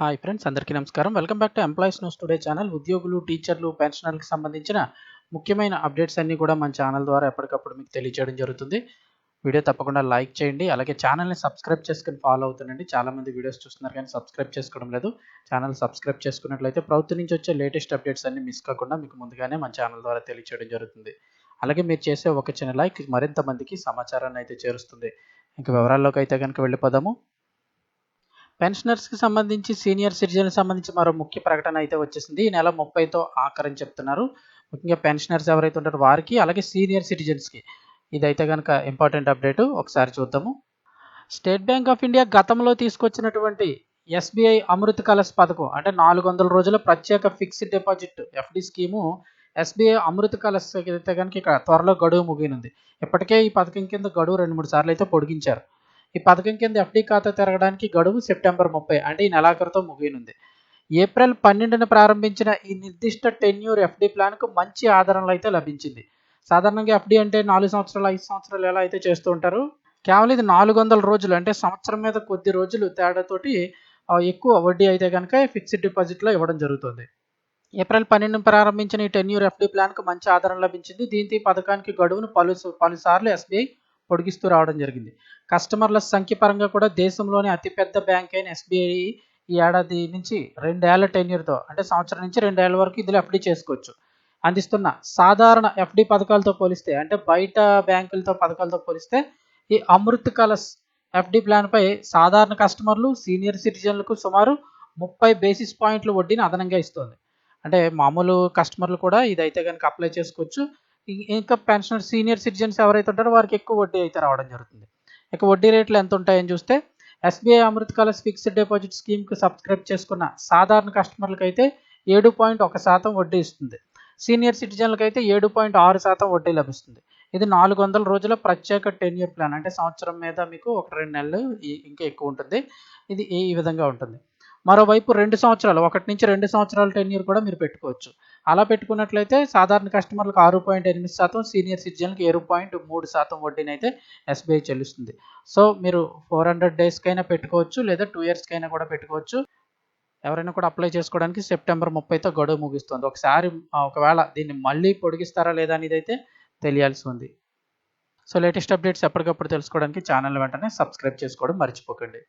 Hi friends అందరికీ నమస్కారం. Welcome back to employees news today channel ఉద్యోగులు టీచర్లు పెన్షనర్లకు సంబంధించిన ముఖ్యమైన అప్డేట్స్ అన్నీ కూడా మన ఛానల్ ద్వారా ఎప్పటికప్పుడు మీకు తెలియజేయడం జరుగుతుంది. వీడియో తప్పకుండా లైక్ చేయండి. అలాగే ఛానల్ని సబ్స్క్రైబ్ చేసుకుని ఫాలో అవుతుండండి. చాలామంది వీడియోస్ చూస్తున్నారు కానీ సబ్స్క్రైబ్ చేసుకోవడం లేదు. ఛానల్ సబ్స్క్రైబ్ చేసుకున్నట్లయితే ప్రభుత్వం నుంచి వచ్చే లేటెస్ట్ అప్డేట్స్ అన్ని మిస్ కాకుండా మీకు ముందుగానే మన ఛానల్ ద్వారా తెలియజేయడం జరుగుతుంది. అలాగే మీరు చేసే ఒక చిన్న లైక్ మరింత మందికి సమాచారాన్ని అయితే చేరుస్తుంది. ఇంకా వివరాల్లోకి అయితే కనుక వెళ్ళిపోదాము. పెన్షనర్స్కి సంబంధించి సీనియర్ సిటిజన్కి సంబంధించి మరో ముఖ్య ప్రకటన అయితే వచ్చేసింది. ఈ నెల ముప్పైతో ఆఖరని చెప్తున్నారు. ముఖ్యంగా పెన్షనర్స్ ఎవరైతే ఉంటారో వారికి అలాగే సీనియర్ సిటిజన్స్కి. ఇదైతే కనుక ఇంపార్టెంట్ అప్డేట్. ఒకసారి చూద్దాము. స్టేట్ బ్యాంక్ ఆఫ్ ఇండియా గతంలో తీసుకొచ్చినటువంటి ఎస్బీఐ అమృత్ కలస్ పథకం అంటే నాలుగు వందల రోజుల ప్రత్యేక fixed deposit FD scheme SBI Amrit Kalash అయితే కనుక ఇక్కడ త్వరలో గడువు ముగియనుంది. ఇప్పటికే ఈ పథకం కింద గడువు రెండు మూడు సార్లు అయితే పొడిగించారు. ఈ పథకం కింద ఎఫ్డి ఖాతా తెరగడానికి గడువు సెప్టెంబర్ ముప్పై అంటే ఈ నెలాఖరుతో ముగియనుంది. ఏప్రిల్ పన్నెండున ప్రారంభించిన ఈ నిర్దిష్ట టెన్యూర్ ఎఫ్డి ప్లాన్కు మంచి ఆదరణలు అయితే లభించింది. సాధారణంగా ఎఫ్డి అంటే నాలుగు సంవత్సరాలు ఐదు సంవత్సరాలు ఎలా అయితే చేస్తూ ఉంటారు? కేవలం ఇది నాలుగు వందల రోజులు అంటే సంవత్సరం మీద కొద్ది రోజులు తేడాతోటి ఎక్కువ వడ్డీ అయితే కనుక ఫిక్స్డ్ డిపాజిట్లో ఇవ్వడం జరుగుతుంది. ఏప్రిల్ పన్నెండు ప్రారంభించిన ఈ టెన్యూర్ ఎఫ్డి ప్లాన్కు మంచి ఆదరణ లభించింది. దీంతో ఈ పథకానికి గడువును పలు పలుసార్లు ఎస్బీఐ పొడిగిస్తూ రావడం జరిగింది. కస్టమర్ల సంఖ్య పరంగా కూడా దేశంలోని అతిపెద్ద బ్యాంక్ అయిన ఎస్బీఐ ఈ ఏడాది నుంచి రెండేళ్ళ టెన్యూర్తో అంటే సంవత్సరం నుంచి రెండేళ్ళ వరకు ఇందులో ఎఫ్డీ చేసుకోవచ్చు. అందిస్తున్న సాధారణ ఎఫ్డి పథకాలతో పోలిస్తే అంటే బయట బ్యాంకులతో పథకాలతో పోలిస్తే ఈ అమృత్ కలస్ ఎఫ్డి ప్లాన్పై సాధారణ కస్టమర్లు సీనియర్ సిటిజన్లకు సుమారు ముప్పై బేసిస్ పాయింట్ల వడ్డీని అదనంగా ఇస్తుంది. అంటే మామూలు కస్టమర్లు కూడా ఇదైతే కనుక అప్లై చేసుకోవచ్చు. ఇంకా పెన్షనర్ సీనియర్ సిటిజన్స్ ఎవరైతే ఉంటారో వారికి ఎక్కువ వడ్డీ అయితే రావడం జరుగుతుంది. ఇక వడ్డీ రేట్లు ఎంత ఉంటాయని చూస్తే ఎస్బీఐ అమృత్ ఫిక్స్డ్ డిపాజిట్ స్కీమ్కి సబ్స్క్రైబ్ చేసుకున్న సాధారణ కస్టమర్లకు అయితే ఏడు పాయింట్ ఒక శాతం వడ్డీ ఇస్తుంది. సీనియర్ సిటిజన్లకు అయితే ఏడు పాయింట్ ఆరు శాతం వడ్డీ లభిస్తుంది. ఇది నాలుగు వందల రోజుల ప్రత్యేక టెన్యూర్ ప్లాన్. అంటే సంవత్సరం మీద మీకు ఒక రెండు నెలలు ఇంకా ఎక్కువ ఉంటుంది. ఇది ఈ విధంగా ఉంటుంది. మరోవైపు రెండు సంవత్సరాలు ఒకటి నుంచి రెండు సంవత్సరాల టెన్యూర్ కూడా మీరు పెట్టుకోవచ్చు. అలా పెట్టుకున్నట్లయితే సాధారణ కస్టమర్లకు ఆరు పాయింట్ ఎనిమిది శాతం సీనియర్ సిటిజన్కి ఏడు పాయింట్ మూడు శాతం వడ్డీని అయితే ఎస్బీఐ చెల్లిస్తుంది. సో మీరు ఫోర్ హండ్రెడ్ డేస్కైనా పెట్టుకోవచ్చు లేదా టూ ఇయర్స్కైనా కూడా పెట్టుకోవచ్చు. ఎవరైనా కూడా అప్లై చేసుకోవడానికి సెప్టెంబర్ ముప్పైతో గడువు ముగిస్తుంది. ఒకసారి ఒకవేళ దీన్ని మళ్ళీ పొడిగిస్తారా లేదా అనేది అయితే తెలియాల్సి ఉంది. సో లేటెస్ట్ అప్డేట్స్ ఎప్పటికప్పుడు తెలుసుకోవడానికి ఛానల్ వెంటనే సబ్స్క్రైబ్ చేసుకోవడం మర్చిపోకండి.